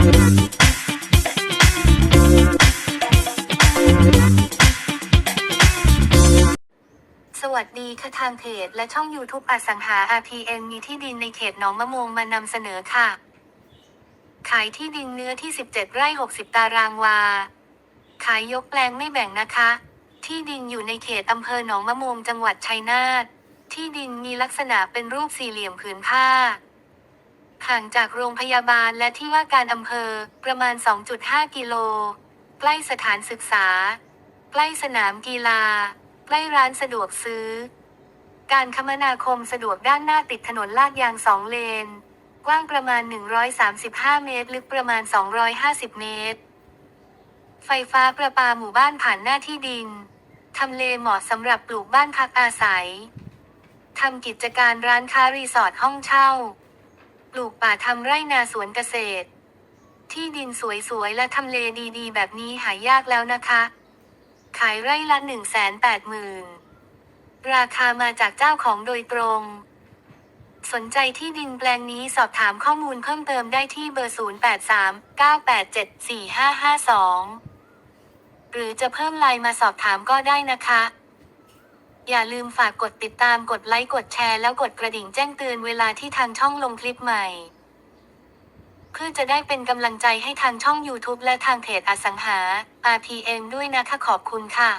สวัสดีค่ะทางเพจและช่อง YouTube อสังหา RPN มีที่ดินในเขตหนองมะมวงมานำเสนอค่ะ ขายที่ดินเนื้อที่ 17 ไร่ 60 ตารางวา ขายยกแปลงไม่แบ่งนะคะ ที่ดินอยู่ในเขตอำเภอหนองมะมวงจังหวัดชัยนาท ที่ดินมีลักษณะเป็นรูปสี่เหลี่ยมผืนผ้า ห่างจากโรงพยาบาลและที่ว่าการอำเภอประมาณ 2.5 กิโล ใกล้สถานศึกษา ใกล้สนามกีฬา ใกล้ร้านสะดวกซื้อ การคมนาคมสะดวกด้านหน้าติดถนนลาดยางสองเลน กว้างประมาณ 135 เมตร ลึกประมาณ 250 เมตร ไฟฟ้าประปาหมู่บ้านผ่านหน้าที่ดินทำเลเหมาะสำหรับปลูกบ้านพักอาศัยทำกิจการร้านค้ารีสอร์ทห้องเช่า ปลูกป่าทำไร่นาสวนเกษตร ที่ดินสวยๆ และทำเลดีๆ แบบนี้หายากแล้วนะคะ ขายไร่ละหนึ่งแสนแปดหมื่นราคามาจากเจ้าของโดยตรง สนใจที่ดินแปลงนี้สอบถามข้อมูลเพิ่มเติมได้ที่เบอร์ 083 987 4552 หรือจะเพิ่มไลน์มาสอบถามก็ได้นะคะ อย่าลืมฝากกดติดตามกดไลค์กดแชร์แล้วกดกระดิ่งแจ้งเตือนเวลาที่ทางช่องลงคลิปใหม่ เพื่อจะได้เป็นกำลังใจให้ทางช่อง YouTube และทางเพจอสังหา RPM ด้วยนะคะขอบคุณค่ะ